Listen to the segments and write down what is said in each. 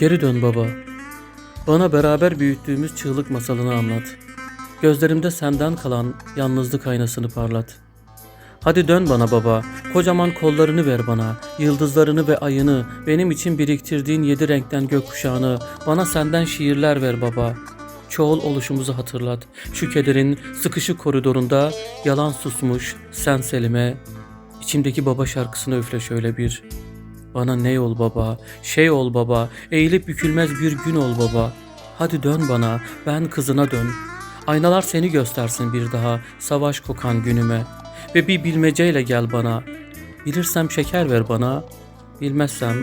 Geri dön baba. Bana beraber büyüttüğümüz çığlık masalını anlat. Gözlerimde senden kalan yalnızlık aynasını parlat. Hadi dön bana baba. Kocaman kollarını ver bana. Yıldızlarını ve ayını, benim için biriktirdiğin yedi renkten gökkuşağını, bana senden şiirler ver baba. Çoğul oluşumuzu hatırlat. Şu kederin sıkışık koridorunda yalan susmuş sen Selim'e. İçimdeki baba şarkısını üfle şöyle bir. Bana ne ol baba, şey ol baba, eğilip bükülmez bir gün ol baba. Hadi dön bana, ben kızına dön. Aynalar seni göstersin bir daha, savaş kokan günüme. Ve bir bilmeceyle gel bana. Bilirsem şeker ver bana, bilmezsem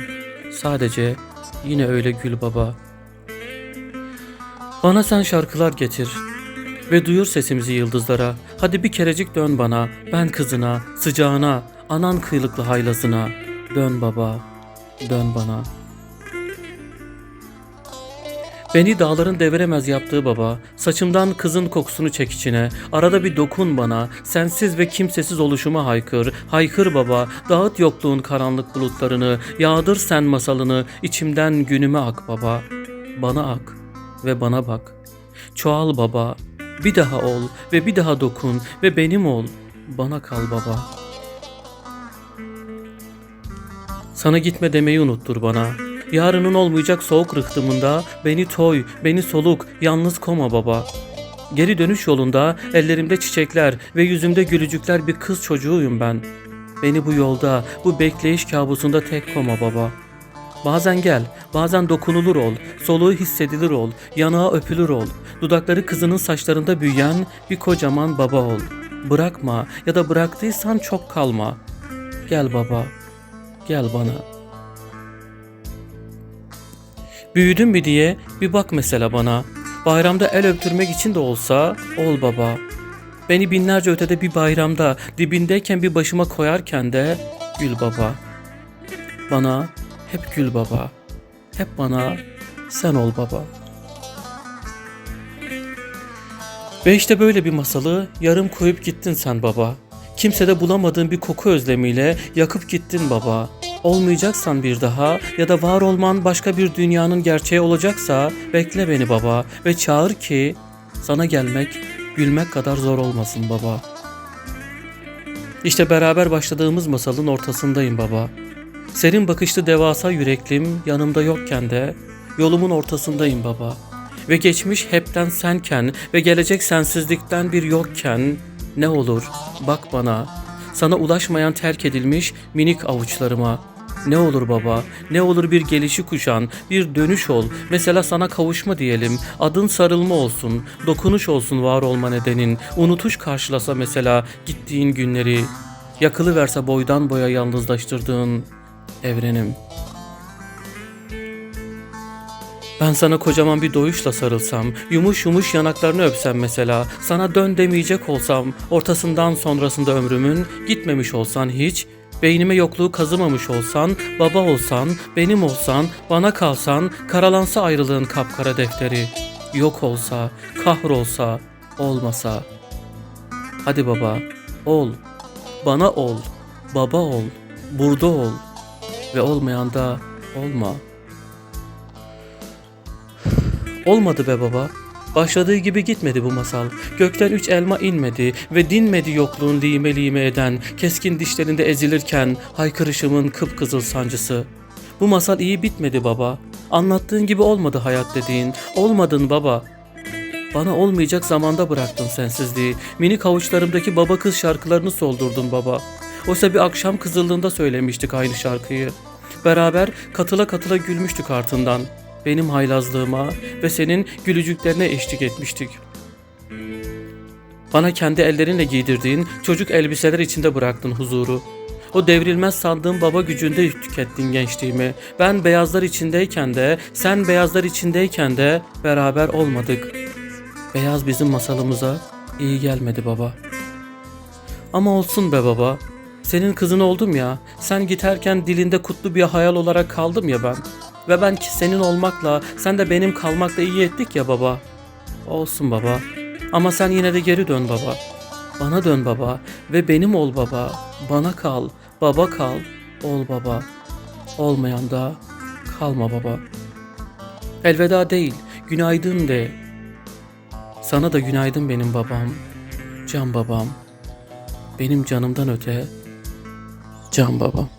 sadece yine öyle gül baba. Bana sen şarkılar getir ve duyur sesimizi yıldızlara. Hadi bir kerecik dön bana, ben kızına, sıcağına, anan kıyılıklı haylazına. Dön baba, dön bana. Beni dağların deviremez yaptığı baba, saçımdan kızın kokusunu çek içine, arada bir dokun bana, sensiz ve kimsesiz oluşuma haykır, haykır baba, dağıt yokluğun karanlık bulutlarını, yağdır sen masalını, içimden günüme ak baba, bana ak ve bana bak. Çoğal baba, bir daha ol ve bir daha dokun ve benim ol, bana kal baba. Sana gitme demeyi unuttur bana. Yarının olmayacak soğuk rıhtımında beni toy, beni soluk, yalnız koma baba. Geri dönüş yolunda ellerimde çiçekler ve yüzümde gülücükler bir kız çocuğuyum ben. Beni bu yolda, bu bekleyiş kabusunda tek koma baba. Bazen gel, bazen dokunulur ol, soluğu hissedilir ol, yanağı öpülür ol. Dudakları kızının saçlarında büyüyen bir kocaman baba ol. Bırakma ya da bıraktıysan çok kalma. Gel baba, gel bana. Büyüdün mü diye bir bak mesela bana. Bayramda el öptürmek için de olsa ol baba. Beni binlerce ötede bir bayramda dibindeyken bir başıma koyarken de gül baba. Bana hep gül baba. Hep bana sen ol baba. Ve işte böyle bir masalı yarım koyup gittin sen baba. Kimsede bulamadığın bir koku özlemiyle yakıp gittin baba. Olmayacaksan bir daha ya da var olman başka bir dünyanın gerçeği olacaksa bekle beni baba ve çağır ki sana gelmek gülmek kadar zor olmasın baba. İşte beraber başladığımız masalın ortasındayım baba. Serin bakışlı devasa yüreklim yanımda yokken de yolumun ortasındayım baba. Ve geçmiş hepten senken ve gelecek sensizlikten bir yokken ne olur bak bana. Sana ulaşmayan terk edilmiş minik avuçlarıma. Ne olur baba, ne olur bir gelişi kuşan, bir dönüş ol. Mesela sana kavuşma diyelim, adın sarılma olsun, dokunuş olsun var olma nedenin. Unutuş karşılasa mesela gittiğin günleri. Yakılı verse boydan boya yalnızlaştırdığın evrenim. Ben sana kocaman bir doyuşla sarılsam, yumuş yumuş yanaklarını öpsem mesela, sana dön demeyecek olsam, ortasından sonrasında ömrümün gitmemiş olsan hiç, beynime yokluğu kazımamış olsan, baba olsan, benim olsan, bana kalsan, karalansa ayrılığın kapkara defteri, yok olsa, kahrolsa, olmasa. Hadi baba, ol, bana ol, baba ol, burada ol ve olmayan da olma.'' Olmadı be baba. Başladığı gibi gitmedi bu masal. Gökten üç elma inmedi ve dinmedi yokluğun lime lime eden, keskin dişlerinde ezilirken haykırışımın kıpkızıl sancısı. Bu masal iyi bitmedi baba. Anlattığın gibi olmadı hayat dediğin. Olmadın baba. Bana olmayacak zamanda bıraktın sensizliği. Minik avuçlarımdaki baba kız şarkılarını soldurdun baba. Oysa bir akşam kızıldığında söylemiştik aynı şarkıyı. Beraber katıla katıla gülmüştük ardından benim haylazlığıma ve senin gülücüklerine eşlik etmiştik. Bana kendi ellerinle giydirdiğin çocuk elbiseler içinde bıraktın huzuru. O devrilmez sandığım baba gücünde tükettin gençliğimi. Ben beyazlar içindeyken de, sen beyazlar içindeyken de beraber olmadık. Beyaz bizim masalımıza iyi gelmedi baba. Ama olsun be baba. Senin kızın oldum ya. Sen giderken dilinde kutlu bir hayal olarak kaldım ya ben. Ve ben ki senin olmakla, sen de benim kalmakla iyi ettik ya baba. Olsun baba. Ama sen yine de geri dön baba. Bana dön baba ve benim ol baba. Bana kal, baba kal, ol baba. Olmayan da kalma baba. Elveda değil, günaydın de. Sana da günaydın benim babam, can babam. Benim canımdan öte, can babam.